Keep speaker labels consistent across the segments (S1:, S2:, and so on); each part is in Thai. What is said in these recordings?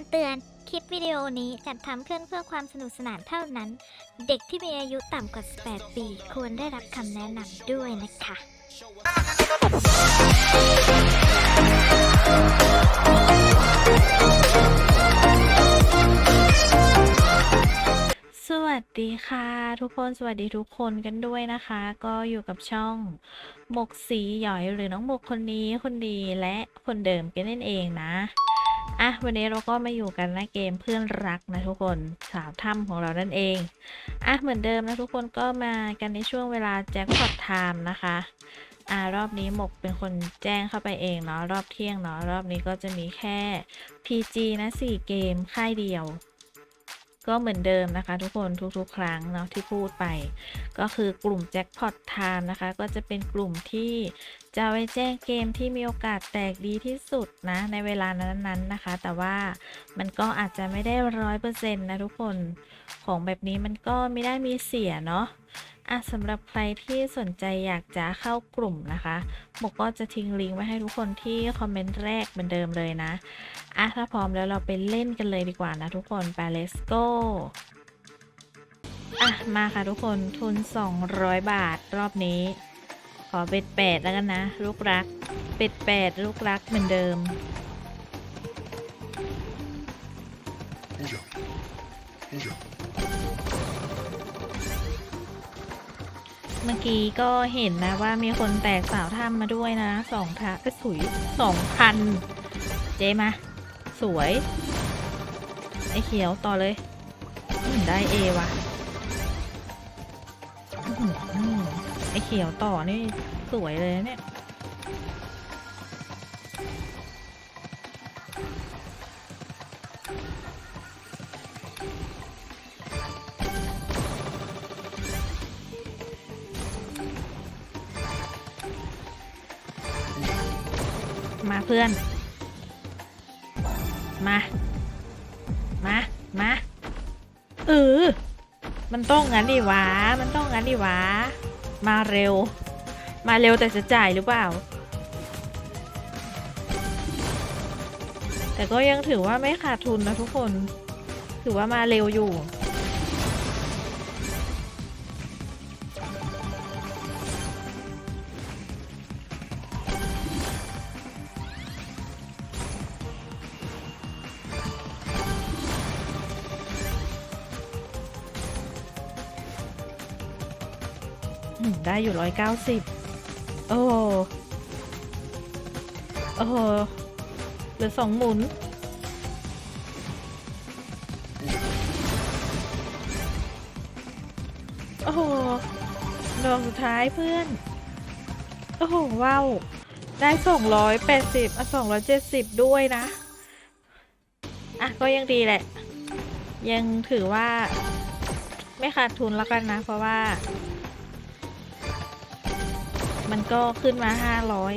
S1: ำเตือน คลิปวิดีโอนี้จัดทำขึ้นเพื่อความสนุกสนานเท่านั้น เด็กที่มีอายุต่ำกว่า 18 ปี ควรได้รับคำแนะนำด้วยนะคะ
S2: สวัสดีค่ะ ทุกคนสวัสดีทุกคนกันด้วยนะคะ ก็อยู่กับช่องหมกสีหยอยหรือน้องหมกคนนี้คนดีและคนเดิมกันนั่นเองนะ อะวันนี้เราก็มาอยู่กันในเกมเพื่อนรักนะทุกคนสาวถ้ำของเรานั่นเองอะเหมือนเดิมนะทุกคนก็มากันในช่วงเวลาแจ็คพอตไทม์นะคะอ่ารอบนี้หมกเป็นคนแจ้งเข้าไปเองเนาะรอบเที่ยงเนาะรอบนี้ก็จะมีแค่ PG นะ4เกมค่ายเดียว ก็เหมือนเดิมนะคะ ทุกคนทุกๆ ครั้งเนาะที่พูดไป ก็คือกลุ่มแจ็คพอตไทม์นะคะ ก็จะเป็นกลุ่มที่จะไว้แจ้งเกมที่มีโอกาสแตกดีที่สุดนะในเวลานั้นๆนะคะ แต่ว่ามันก็อาจจะไม่ได้ร้อยเปอร์เซ็นต์นะทุกคนของแบบนี้มันก็ไม่ได้มีเสียเนาะ อะสำหรับใครที่สนใจอยากจะเข้ากลุ่มนะคะหมกก็จะทิ้งลิงก์ไว้ให้ทุกคนที่คอมเมนต์แรกเหมือนเดิมเลยนะอะถ้าพร้อมแล้วเราไปเล่นกันเลยดีกว่านะทุกคนไปเลสโก้อะมาค่ะทุกคนทุน 200 บาทรอบนี้ ขอเป็ดแปดแล้วกันนะ ลูกรัก เป็ดแปดลูกรักเหมือนเดิม เมื่อกี้ก็เห็นนะว่ามีคนแตกสาวถ้ำมาด้วยนะสองทะก็สวยสองพันเจมา สวย ไอเขียวต่อเลย ได้เอว่ะอื้อหือไอเขียวต่อนี่สวยเลยเนี่ย มาเพื่อน มา มา มาเออมันต้องงั้นดิวะ มันต้องงั้นดิวะ มาเร็ว มาเร็วแต่จะจ่ายหรือเปล่า แต่ก็ยังถือว่าไม่ขาดทุนนะทุกคน ถือว่ามาเร็วอยู่ ได้อยู่ร้อยเก้าสิบโอ้โหโอ้โหเหลือสองหมุน โอ้โหดอกสุดท้ายเพื่อน โอ้โห ว้าว ได้สองร้อยแปดสิบอะสองร้อยเจ็ดสิบด้วยนะ อะ ก็ยังดีแหละ ยังถือว่า ไม่ขาดทุนแล้วกันนะ เพราะว่า มันก็ขึ้นมาห้าร้อย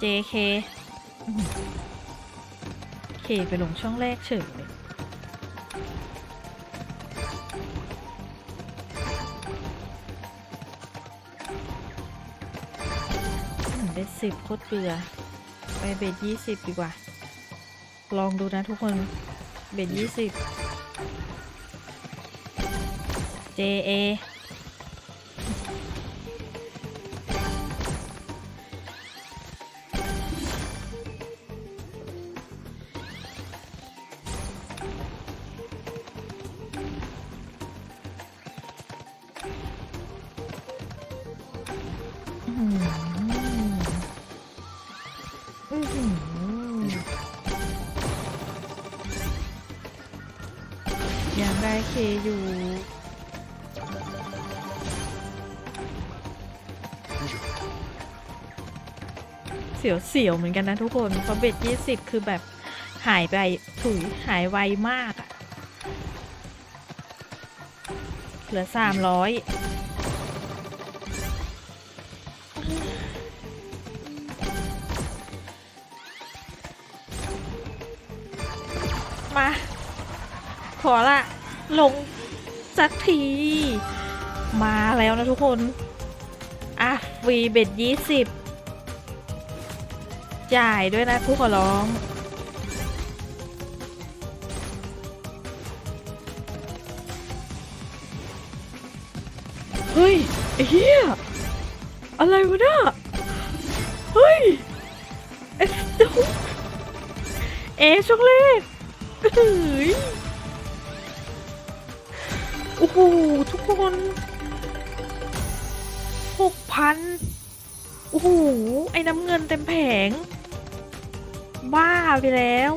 S2: เจเคเคไปลงช่องแรกเฉยเลยอืมได้สิบโคตรเกลือไปเบสยี่สิบดีกว่า ลองดูนะทุกคน เบ็ดยี่สิบ JA อื้ ยังได้เคอยู่เสียวเสียวๆเหมือนกันนะทุกคนเพราะเบ็ดยี่สิบคือแบบหายไปถุยหายไวมากอะเหลือสามร้อยมา ขอละ ลงสักที มาแล้วนะทุกคน อะฟรีเบ็ดยี่สิบจ่ายด้วยนะผู้ขอร้องเฮ้ยเหี้ยอะไรวะเนี่ยเฮ้ยเอ๊ะเดี๋ยวเอช็อกโกแลตเฮ้ย โอ้โหทุกคนหกพันโอ้โห ไอ้น้ำเงินเต็มแผง บ้าไปแล้ว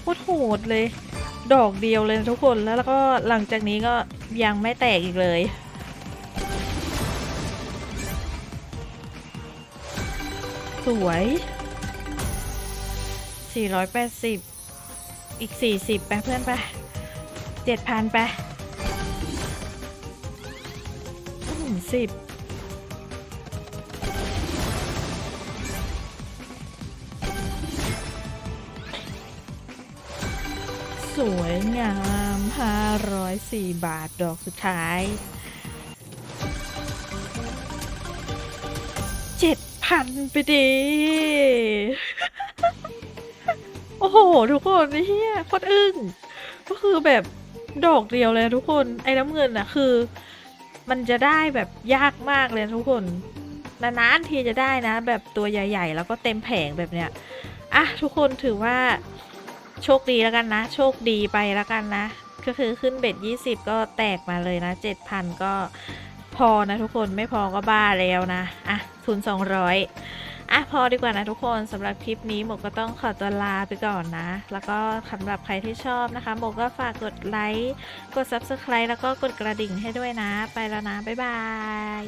S2: โคตรโหดเลย ดอกเดียวเลยทุกคนแล้วแล้วก็หลังจากนี้ก็ยังไม่แตกอีกเลยสวย 480 อีก 40 ไปเพื่อนไป 7,000ไปอืมสิบสวยงาม504บาทดอกสุดท้ายเจ็ดพันไปดี โอ้โห ทุกคนเฮียโคตรอึ้งก็คือแบบ ดอกเดียวเลยทุกคน ไอ้น้ำเงินอะคือ มันจะได้แบบยากมากเลยทุกคน นานๆทีจะได้นะ แบบตัวใหญ่ ๆ แล้วก็เต็มแผงแบบเนี้ยอะทุกคนถือว่าโชคดีแล้วกันนะ โชคดีไปแล้วกันนะ ก็คือขึ้นเบ็ด20 ก็แตกมาเลยนะ7,000 ก็พอนะทุกคนไม่พอก็บ้าแล้วนะ อะทุน200 อะพอดีกว่านะทุกคนสำหรับคลิปนี้หมกก็ต้องขอตัวลาไปก่อนนะ แล้วก็สำหรับใครที่ชอบนะคะหมกก็ฝากกดไลค์ กด Subscribe แล้วก็กดกระดิ่งให้ด้วยนะ ไปแล้วนะ บ๊ายบาย